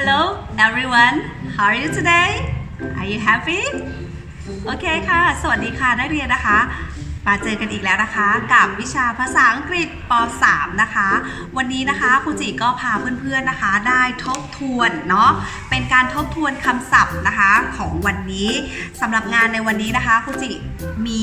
Hello everyone how are you today are you happy โอเคค่ะ สวัสดีค่ะนักเรียนนะคะ มาเจอกันอีกแล้วนะคะ กับวิชาภาษาอังกฤษป .3 นะคะ วันนี้นะคะครูจิก็พาเพื่อนๆนะคะ ได้ทบทวนเนาะ เป็นการทบทวนคำศัพท์นะคะของวันนี้สำหรับงานในวันนี้นะคะครูจิมี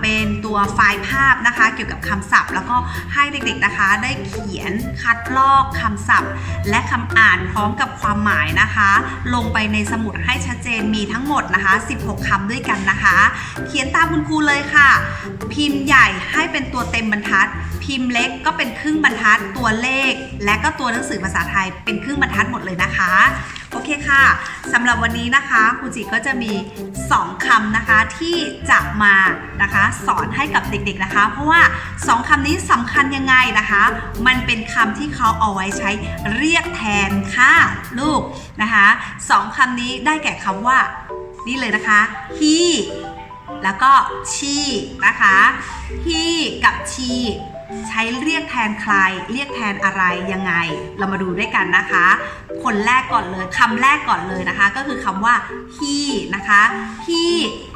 เป็นตัวไฟล์ภาพนะคะ เกี่ยวกับคำศัพท์ แล้วก็ให้เด็กๆนะคะ ได้เขียนคัดลอกคำศัพท์ และคำอ่านพร้อมกับความหมายนะคะ ลงไปในสมุดให้ชัดเจนมีทั้งหมดนะคะ 16 คำด้วยกันนะคะ เขียนตามคุณครูเลยค่ะ พิมพ์ใหญ่ให้เป็นตัวเต็มบรรทัด พิมพ์เล็กก็เป็นครึ่งบรรทัดตัวเลข และก็ตัวหนังสือภาษาไทยเป็นครึ่งบรรทัดหมดเลยนะคะ โอเคค่ะสำหรับวันนี้นะคะครูจิก็จะมี 2คำนะคะที่จะมานะคะสอนให้กับเด็กๆนะคะ เพราะว่า 2คำนี้สำคัญยังไงนะคะ มันเป็นคำที่เขาเอาไว้ใช้เรียกแทนค่ะลูกนะคะสองคำนี้ได้แก่คำว่า นี่เลยนะคะ he แล้วก็ she นะคะ he กับ she ใช้เรียกแทนใคร เรียกแทนอะไรยังไง เรามาดูด้วยกันนะคะ คนแรกก่อนเลยคำแรกก่อนเลยนะคะ ก็คือคำว่าที่นะคะที่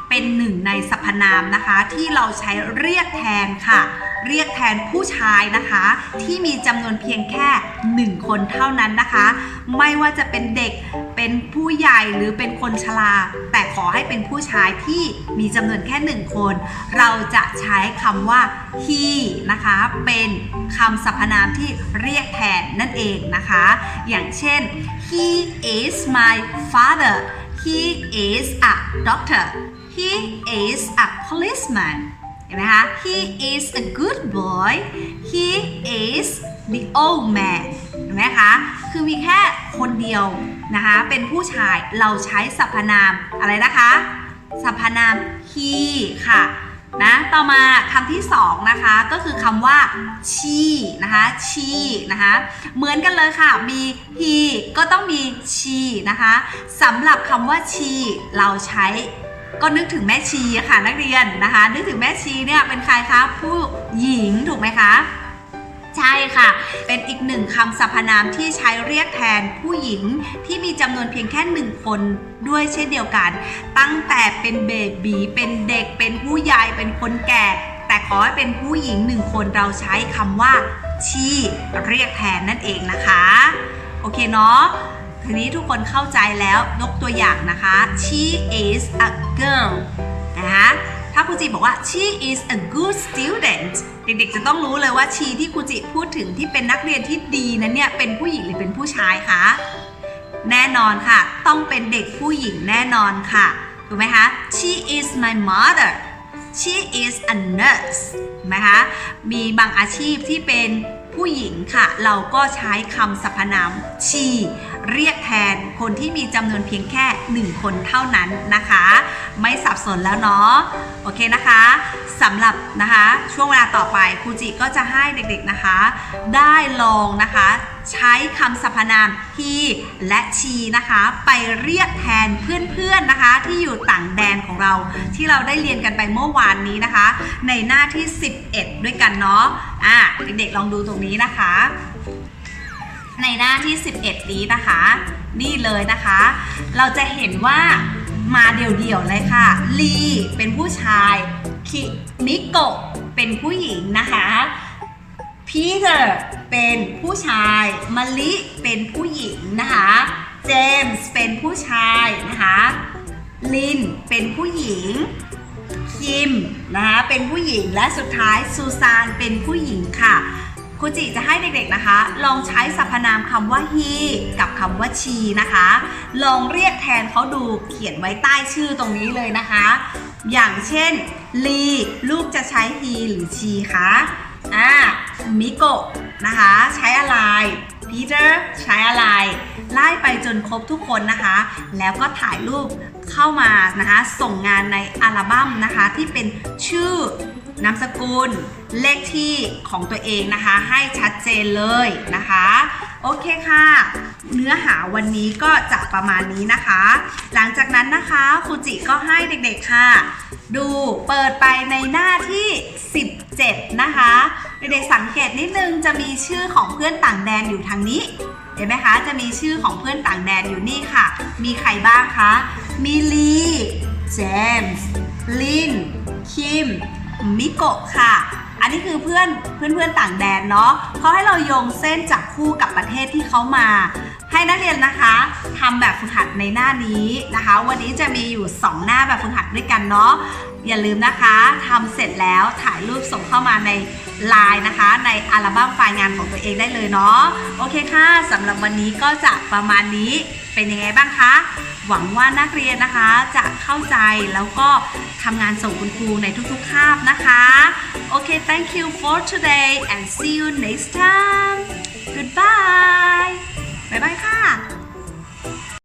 เป็นหนึ่งในสรรพนามนะคะ ที่เราใช้เรียกแทนค่ะ เรียกแทนผู้ชายนะคะ ที่มีจำนวนเพียงแค่หนึ่งคนเท่านั้นนะคะ ไม่ว่าจะเป็นเด็กเป็นผู้ใหญ่หรือเป็นคนชรา แต่ขอให้เป็นผู้ชายที่มีจำนวนแค่หนึ่งคน เราจะใช้คำว่า he นะคะ เป็นคำสรรพนามที่เรียกแทนนั่นเองนะคะ อย่างเช่น he is my father he is a doctor he is a policeman เห็นไหมคะ he is a good boy he is the old man เห็นไหมคะ คือมีแค่คนเดียวนะคะ เป็นผู้ชายเราใช้สรรพนามอะไรนะคะ สรรพนาม he ค่ะนะต่อมาคำที่สองนะคะก็คือคำว่า she นะคะ she นะคะเหมือนกันเลยค่ะ มี he ก็ต้องมี she นะคะสำหรับคำว่า she เราใช้ ก็นึกถึงแม่ชีค่ะนักเรียนนะคะ นึกถึงแม่ชีเนี่ยเป็นใครคะผู้หญิงถูกไหมคะ ใช่ค่ะ เป็นอีกหนึ่งคำสรรพนามที่ใช้เรียกแทนผู้หญิงที่มีจำนวนเพียงแค่หนึ่งคนด้วยเช่นเดียวกัน ตั้งแต่เป็นเบบีเป็นเด็กเป็นผู้ใหญ่เป็นคนแก่ แต่ขอให้เป็นผู้หญิงหนึ่งคนเราใช้คำว่าชีเรียกแทนนั่นเองนะคะ โอเคเนาะ ทีนี้ทุกคนเข้าใจแล้วยกตัวอย่างนะคะ she is a girl นะคะถ้าครูจิบอกว่า she is a good student เด็กๆ จะต้องรู้เลยว่า she ที่ครูจิพูดถึงที่เป็นนักเรียนที่ดีนั้นเนี่ยเป็นผู้หญิงหรือเป็นผู้ชายคะแน่นอนค่ะ ต้องเป็นเด็กผู้หญิงแน่นอนค่ะถูกไหมคะ she is my mother she is a nurse นไหมคะมีบางอาชีพที่เป็น ผู้หญิงค่ะ เราก็ใช้คำสรรพนาม she เรียกแทนคนที่มีจำนวนเพียงแค่หนึ่งคนเท่านั้นนะคะ ไม่สับสนแล้วเนาะโอเคนะคะสำหรับนะคะช่วงเวลาต่อไปครูจิก็จะให้เด็กๆนะคะ ได้ลองนะคะใช้คำสรรพนาม he และ she นะคะ ไปเรียกแทนเพื่อนๆนะคะ ที่อยู่ต่างแดนของเรา ที่เราได้เรียนกันไปเมื่อวานนี้นะคะ ในหน้าที่ 11 ด้วยกันเนาะ อะเด็กๆลองดูตรงนี้นะคะ ในหน้าที่ 11 นี้นะคะ นี่เลยนะคะ เราจะเห็นว่ามาเดี่ยวๆเลยค่ะ ลีเป็นผู้ชาย คิมิโกะเป็นผู้หญิงนะคะพีเตอร์เป็นผู้ชายมะลิเป็นผู้หญิงนะคะ เจมส์เป็นผู้ชายนะคะ ลินเป็นผู้หญิงิมนะคะเป็นผู้หญิงและสุดท้ายซูซานเป็นผู้หญิงค่ะครูจิจะให้เด็กๆนะคะ ลองใช้สรรพนามคำว่า he กับคำว่า she นะคะ ลองเรียกแทนเขาดูเขียนไว้ใต้ชื่อตรงนี้เลยนะคะ อย่างเช่นลีลูกจะใช้ he หรือ she คะอ่ามิโกะนะคะ ใช้อะไร พีเตอร์ใช้อะไร ไล่ไปจนครบทุกคนนะคะ แล้วก็ถ่ายรูปเข้ามานะคะ ส่งงานในอัลบั้มนะคะ ที่เป็นชื่อนามสกุล เลขที่ของตัวเองนะคะ ให้ชัดเจนเลยนะคะ โอเคค่ะ เนื้อหาวันนี้ก็จะประมาณนี้นะคะ หลังจากนั้นนะคะครูจิก็ให้เด็กๆค่ะ ดูเปิดไปในหน้าที่ 17 เด็กๆสังเกตนิดนึงจะมีชื่อของเพื่อนต่างแดนอยู่ทางนี้ เห็นไหมคะ จะมีชื่อของเพื่อนต่างแดนอยู่นี่ค่ะ มีใครบ้างคะ มีลีเจมส์ลินคิมมิโกะค่ะ อันนี้คือเพื่อนเพื่อนเพื่อนๆต่างแดนเนาะเขาให้เราโยงเส้นจากคู่กับประเทศที่เขามา ให้นักเรียนนะคะทำแบบฝึกหัดในหน้านี้นะคะ วันนี้จะมีอยู่ 2 หน้าแบบฝึกหัดด้วยกันเนาะอย่าลืมนะคะทำเสร็จแล้วถ่ายรูปส่งเข้ามาในไลน์นะคะ ในอัลบั้มไฟล์งานของตัวเองได้เลยเนาะโอเคค่ะสำหรับวันนี้ก็จะประมาณนี้เป็นยังไงบ้างคะหวังว่านักเรียนนะคะจะเข้าใจแล้วก็ทำงานส่งคุณครูในทุกๆคาบนะคะโอเค thank you for today and see you next time goodbye บ๊ายบายค่ะ